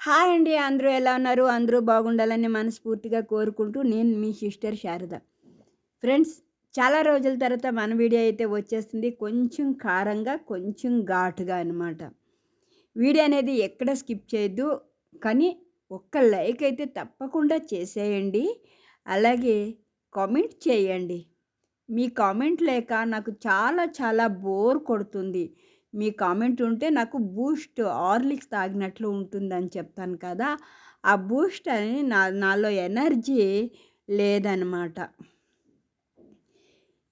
Hi అండి అందరూ ఎలా ఉన్నారు? అందరూ బాగుండాలని మనస్ఫూర్తిగా కోరుకుంటూ నేను మీ సిస్టర్ శారద. ఫ్రెండ్స్ చాలా రోజుల తర్వాత మన వీడియో అయితే వచ్చేస్తుంది. కొంచెం కారంగా కొంచెం ఘాటుగా అనమాట వీడియో అనేది ఎక్కడ స్కిప్ చేయొద్దు కానీ ఒక్క లైక్ అయితే తప్పకుండా చేసేయండి. అలాగే కామెంట్ చేయండి. మీ కామెంట్ లేక నాకు చాలా చాలా బోర్ కొడుతుంది. మీ కామెంట్ ఉంటే నాకు బూస్ట్ ఆర్లిక్స్ తాగినట్లు ఉంటుందని చెప్తాను కదా. ఆ బూస్ట్ అని నా నాలో ఎనర్జీ లేదనమాట.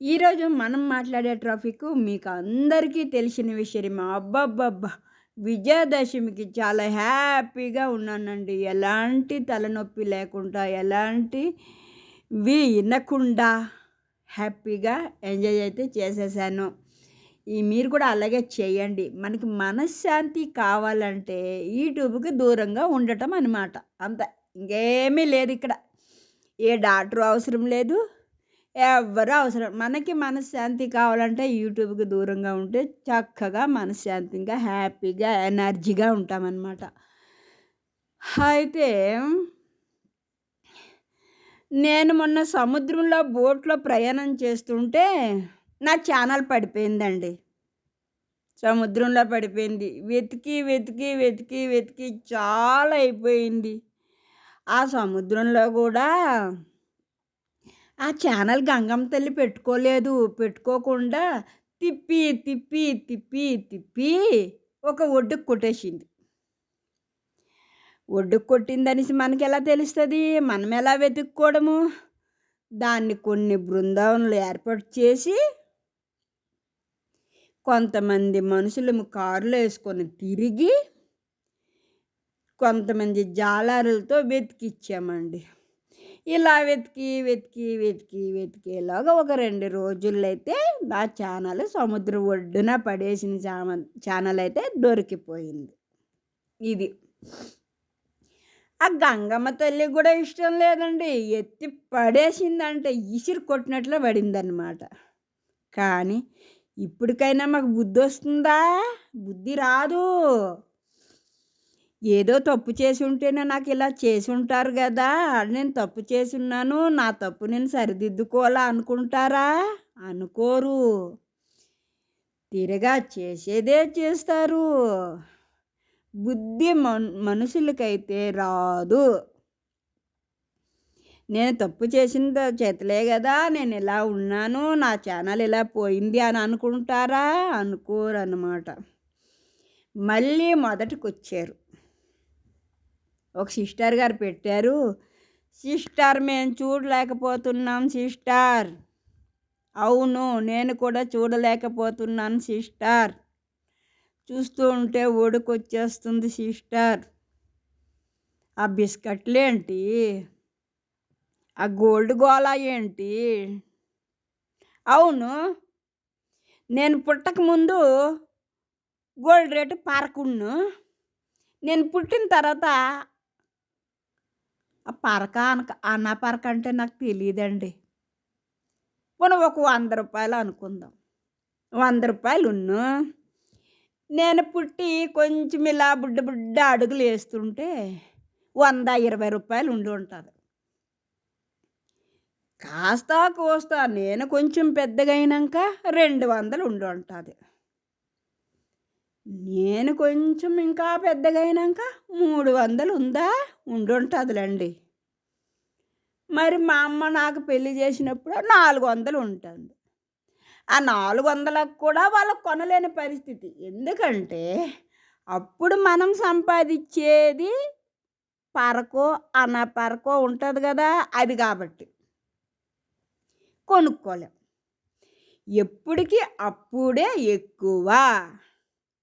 ఈరోజు మనం మాట్లాడే ట్రాఫిక్ మీకు అందరికీ తెలిసిన విషయం అబ్బబ్బబ్బా! విజయదశమికి చాలా హ్యాపీగా ఉన్నానండి. ఎలాంటి తలనొప్పి లేకుండా ఎలాంటి వి వినకుండా హ్యాపీగా ఎంజాయ్ అయితే చేసేసాను. ఈ మీరు కూడా అలాగే చేయండి. మనకి మనశ్శాంతి కావాలంటే యూట్యూబ్కి దూరంగా ఉండటం అనమాట అంత ఇంకేమీ లేదు ఇక్కడ. ఏ డాక్టర్ అవసరం లేదు. ఎవరు అవసరం. మనకి మనశ్శాంతి కావాలంటే యూట్యూబ్కి దూరంగా ఉంటే చక్కగా మనశ్శాంతిగా హ్యాపీగా ఎనర్జీగా ఉంటామన్నమాట. అయితే నేను మొన్న సముద్రంలో బోట్లో ప్రయాణం చేస్తుంటే నా ఛానల్ పడిపోయిందండి. సముద్రంలో పడిపోయింది. వెతికి వెతికి వెతికి వెతికి చాలా అయిపోయింది. ఆ సముద్రంలో కూడా ఆ ఛానల్ గంగమ్మ తల్లి పెట్టుకోలేదు. పెట్టుకోకుండా తిప్పి తిప్పి తిప్పి తిప్పి ఒక ఒడ్డుకు కొట్టేసింది. ఒడ్డుకు కొట్టిందనేసి మనకి ఎలా తెలుస్తుంది? మనం ఎలా వెతుక్కోవడము దాన్ని కొన్ని బృందావనలు ఏర్పాటు చేసి కొంతమంది మనుషులు కారులో వేసుకొని తిరిగి కొంతమంది జాలారులతో వెతికిచ్చామండి. ఇలా వెతికి వెతికి వెతికి వెతికేలాగా ఒక రెండు రోజుల్లో అయితే నా ఛానల్ సముద్రం ఒడ్డున పడేసిన ఛానల్ అయితే దొరికిపోయింది. ఇది. ఆ గంగమ్మ తల్లి కూడా ఇష్టం లేదండి. ఎత్తి పడేసిందంటే ఇసిరి కొట్టినట్లు పడిందనమాట కానీ ఇప్పటికైనా మాకు బుద్ధి వస్తుందా? బుద్ధి రాదు. ఏదో తప్పు చేసి ఉంటేనే నాకు ఇలా చేసి ఉంటారు కదా. నేను తప్పు చేసి ఉన్నాను నా తప్పు నేను సరిదిద్దుకోవాలా అనుకుంటారా? అనుకోరు. తిరగా చేసేదే చేస్తారు. బుద్ధి మన్ మనుషులకైతే రాదు. నేను తప్పు చేసిన చేతలే కదా నేను ఇలా ఉన్నాను నా ఛానల్ ఇలా పోయింది అని అనుకుంటారా? అనుకోరు అన్నమాట మళ్ళీ మొదటికి వచ్చారు ఒక సిస్టర్ గారు పెట్టారు. సిస్టర్ మేము చూడలేకపోతున్నాం సిస్టర్. అవును నేను కూడా చూడలేకపోతున్నాను సిస్టర్. చూస్తూ ఉంటే వచ్చేస్తుంది సిస్టర్. ఆ బిస్కెట్లేంటి? ఆ గోల్డ్ గోళ ఏంటి? అవును. నేను పుట్టక ముందు గోల్డ్ రేటు పరకున్ను. నేను పుట్టిన తర్వాత ఆ పరక అనక అన్న పరక అంటే నాకు తెలియదండి పోనీ ఒక వంద రూపాయలు అనుకుందాం. వంద రూపాయలు ఉన్ను నేను పుట్టి కొంచెం ఇలా బుడ్డ బుడ్డ అడుగులు వేస్తుంటే వంద ఇరవై రూపాయలు ఉండి ఉంటుంది. కాస్త కోస్తా నేను కొంచెం పెద్దగైనాక రెండు వందలు ఉండి ఉంటుంది నేను కొంచెం ఇంకా పెద్దగైనాక మూడు వందలు ఉందా? ఉండుంటుందిలేండి. మరి మా అమ్మ నాకు పెళ్ళి చేసినప్పుడు నాలుగు వందలు ఉంటుంది. ఆ నాలుగు వందలకు కూడా వాళ్ళకు కొనలేని పరిస్థితి. ఎందుకంటే అప్పుడు మనం సంపాదించేది పరకో అన్న పరకో ఉంటుంది కదా అది కాబట్టి. కొనుక్కోలేం. ఎప్పటికీ అప్పుడే ఎక్కువ.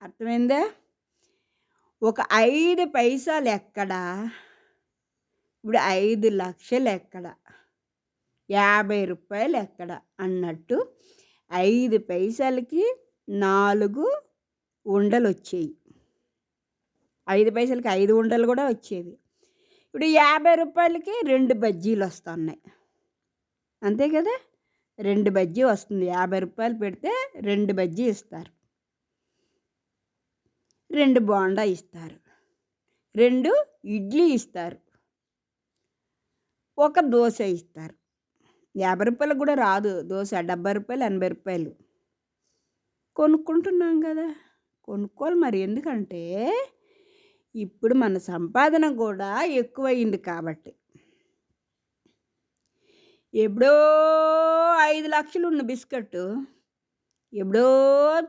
అర్థమైందా? ఒక ఐదు పైసలు ఎక్కడ? ఇప్పుడు ఐదు లక్షలు ఎక్కడ? యాభై రూపాయలు ఎక్కడ? అన్నట్టు ఐదు పైసలకి నాలుగు ఉండలు వచ్చేవి ఐదు పైసలకి ఐదు ఉండలు కూడా వచ్చేవి. ఇప్పుడు యాభై రూపాయలకి రెండు బజ్జీలు వస్తున్నాయి. అంతే కదా? రెండు బజ్జీ వస్తుంది. యాభై రూపాయలు పెడితే రెండు బజ్జీ ఇస్తారు. రెండు బోండా ఇస్తారు. రెండు ఇడ్లీ ఇస్తారు. ఒక దోశ ఇస్తారు. యాభై రూపాయలకు కూడా రాదు. దోశ డెబ్బై రూపాయలు ఎనభై రూపాయలు. కొనుక్కుంటున్నాం కదా. కొనుక్కోవాలి మరి. ఎందుకంటే ఇప్పుడు మన సంపాదన కూడా ఎక్కువయింది కాబట్టి. ఎప్పుడో ఐదు లక్షలు ఉన్న బిస్కెట్ ఎప్పుడో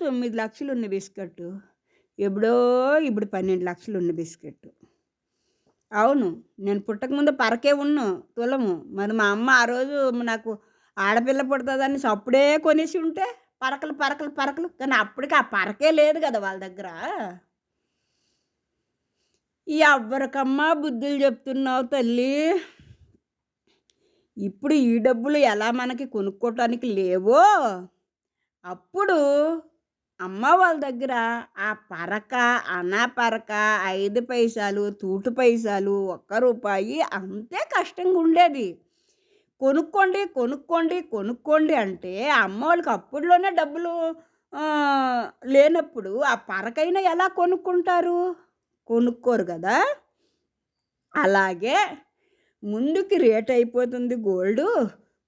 తొమ్మిది లక్షలు ఉన్న బిస్కెట్ ఎప్పుడో ఇప్పుడు పన్నెండు లక్షలు ఉన్న బిస్కెట్ అవును నేను పుట్టకముందు పరకే ఉన్ను తులము. మరి మా అమ్మ ఆ రోజు నాకు ఆడపిల్ల పుడుతుందని అప్పుడే కొనేసి ఉంటే పరకలు పరకలు పరకలు. కానీ అప్పటికి ఆ పరకే లేదు కదా వాళ్ళ దగ్గర. ఎవరికమ్మా బుద్ధులు చెప్తున్నావు తల్లి? ఇప్పుడు ఈ డబ్బులు ఎలా మనకి కొనుక్కోవటానికి లేవో అప్పుడు అమ్మ వాళ్ళ దగ్గర ఆ పరక అనా పరక ఐదు పైసలు తూటు పైసలు ఒక్క రూపాయి అంతే కష్టంగా ఉండేది. కొనుక్కోండి కొనుక్కోండి కొనుక్కోండి అంటే అమ్మ వాళ్ళకి అప్పుడులోనే డబ్బులు లేనప్పుడు ఆ పరకైనా ఎలా కొనుక్కుంటారు? కొనుక్కోరు కదా? అలాగే ముందుకి రేట్ అయిపోతుంది గోల్డ్.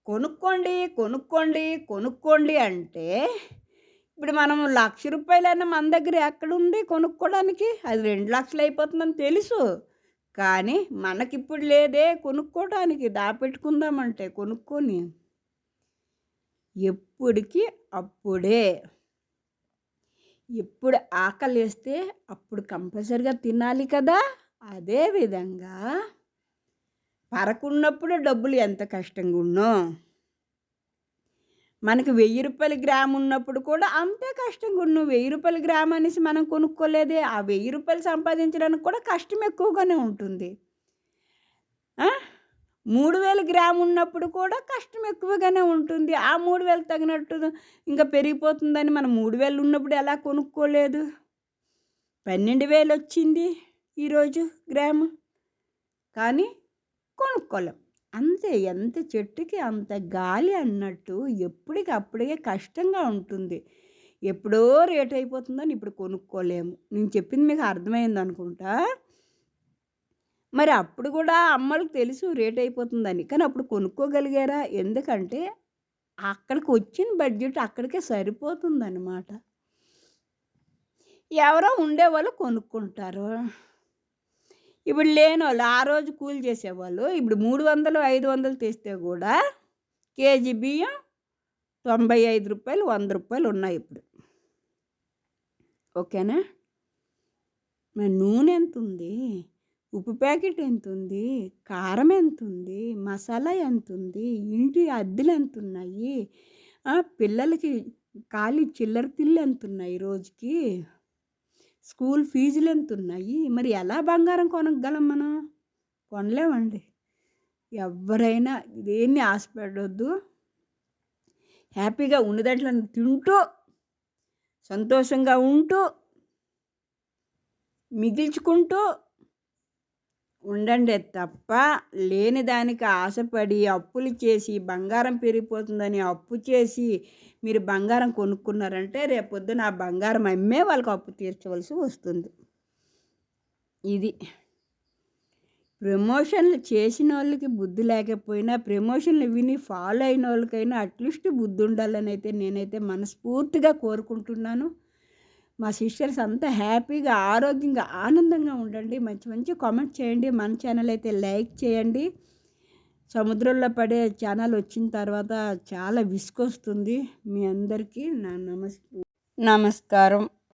కొనుక్కోండి కొనుక్కోండి కొనుక్కోండి అంటే ఇప్పుడు మనం లక్ష రూపాయలైనా మన దగ్గర ఎక్కడుంది కొనుక్కోవడానికి అది రెండు లక్షలు అయిపోతుందని తెలుసు. కానీ మనకిప్పుడు లేదే కొనుక్కోవడానికి దాపెట్టుకుందామంటే కొనుక్కొని ఎప్పటికి అప్పుడే. ఎప్పుడు ఆకలి వేస్తే అప్పుడు కంపల్సరిగా తినాలి కదా. అదేవిధంగా పరకున్నప్పుడు డబ్బులు ఎంత కష్టంగా ఉన్నో. మనకి వెయ్యి రూపాయల గ్రామ్ ఉన్నప్పుడు కూడా అంతే కష్టంగా ఉన్నావు వెయ్యి రూపాయల గ్రామ్ అనేసి మనం కొనుక్కోలేదే. ఆ వెయ్యి రూపాయలు సంపాదించడానికి కూడా కష్టం ఎక్కువగానే ఉంటుంది. మూడు వేల గ్రామ్ ఉన్నప్పుడు కూడా కష్టం ఎక్కువగానే ఉంటుంది. ఆ మూడు వేలు తగినట్టు ఇంకా పెరిగిపోతుందని మనం మూడు వేలు ఉన్నప్పుడు ఎలా కొనుక్కోలేదు? పన్నెండు వేలు వచ్చింది ఈరోజు గ్రాము. కానీ కొనుక్కోలేం. అంతే ఎంత చెట్టుకి అంత గాలి అన్నట్టు ఎప్పటికప్పుడే కష్టంగా ఉంటుంది. ఎప్పుడో రేట్ అయిపోతుందని ఇప్పుడు కొనుక్కోలేము. నేను చెప్పింది మీకు అర్థమైంది అనుకుంటా? మరి అప్పుడు కూడా అమ్మలకు తెలుసు రేట్ అయిపోతుందని. కానీ అప్పుడు కొనుక్కోగలిగారా? ఎందుకంటే అక్కడికి వచ్చిన బడ్జెట్ అక్కడికే సరిపోతుందన్నమాట. ఎవరో ఉండేవాళ్ళు కొనుక్కుంటారు. ఇప్పుడు లేని వాళ్ళు ఆ రోజు కూలి చేసేవాళ్ళు ఇప్పుడు మూడు వందలు ఐదు వందలు తెస్తే కూడా కేజీ బియ్యం తొంభై ఐదు రూపాయలు వంద రూపాయలు ఉన్నాయి ఇప్పుడు. ఓకేనా? మరి నూనె ఎంత ఉంది ఉప్పు ప్యాకెట్ ఎంత ఉంది కారం ఎంత ఉంది మసాలా ఎంత ఉంది ఇంటి అద్దెలు ఎంత ఉన్నాయి పిల్లలకి ఖాళీ చిల్లర తిల్లు ఎంత ఉన్నాయి రోజుకి. స్కూల్ ఫీజులు ఎంత ఉన్నాయి మరి ఎలా బంగారం కొనగలం మనం? కొనలేమండి. ఎవరైనా దేన్ని ఆశపడొద్దు. హ్యాపీగా ఉన్నదాంట్లో తింటూ సంతోషంగా ఉంటూ మిగిల్చుకుంటూ ఉండండి తప్ప లేని దానికి ఆశపడి అప్పులు చేసి బంగారం పెరిగిపోతుందని అప్పు చేసి మీరు బంగారం కొనుక్కున్నారంటే రేపొద్దున ఆ బంగారం అమ్మే వాళ్ళకి అప్పు తీర్చవలసి వస్తుంది. ఇది. ప్రమోషన్లు చేసిన వాళ్ళకి బుద్ధి లేకపోయినా ప్రమోషన్లు విని ఫాలో అయిన వాళ్ళకైనా అట్లీస్ట్ బుద్ధి ఉండాలని అయితే నేనైతే మనస్ఫూర్తిగా కోరుకుంటున్నాను. మా సిస్టర్స్ అంతా హ్యాపీగా ఆరోగ్యంగా ఆనందంగా ఉండండి. మంచి మంచి కామెంట్ చేయండి. మన ఛానల్ అయితే లైక్ చేయండి. సముద్రంలో పడే ఛానల్ వచ్చిన తర్వాత చాలా విసుకొస్తుంది మీ అందరికీ నా నమస్ నమస్కారం.